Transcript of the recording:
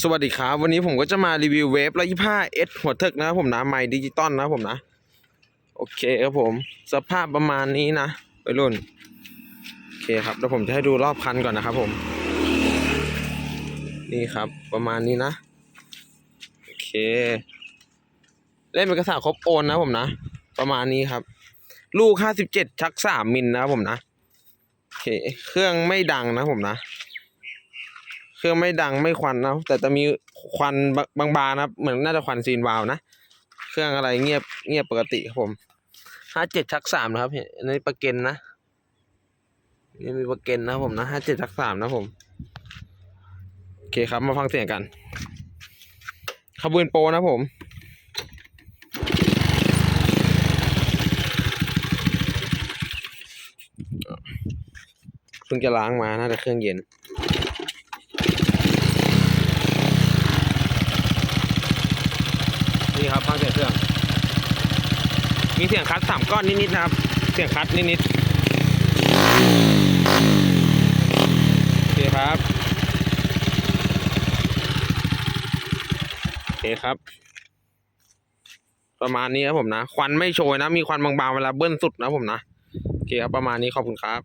สวัสดีครับ วันนี้ผมก็จะมารีวิวเวฟร้อยยี่ห้าเอสหัวเถิกนะครับผมนะไมค์ดิจิตอลนะครับผมนะ โอเคครับผม สภาพประมาณนี้นะไปรุ่น โอเคครับเดี๋ยวผมจะให้ดูรอบคันก่อนนะครับผม นี่ครับประมาณนี้นะ โอเค เล่นเป็นกระสาครบโอนนะผมนะ ประมาณนี้ครับ ลูกห้าสิบเจ็ดชักสามมิลนะครับผมนะ โอเค เครื่องไม่ดังนะผมนะ เครื่องไม่ดังไม่ควันนะแต่จะมีควันบางๆนะครับ เหมือนน่าจะควันซีนวาวนะ เครื่องอะไรเงียบเงียบปกติครับผมห้าเจ็ดชักสามนะครับเห็นอันประเก็นนะนี่มีประเก็นนะผมนะห้าเจ็ดชักสามนะผมโอเคครับมาฟังเสียงกันขบวนโปรนะผมเพิ่งจะล้างมาน่าจะเครื่องเย็น นี่ครับฟังเสียงเครื่อง มีเสียงคัดสามก้อนนิดๆนะครับ เสียงคัดนิดๆโอเคครับโอเคครับ ประมาณนี้ครับผมนะ ควันไม่โชยนะ มีควันบางๆเวลาเบิ้ลสุดนะผมนะ โอเคครับประมาณนี้ขอบคุณครับ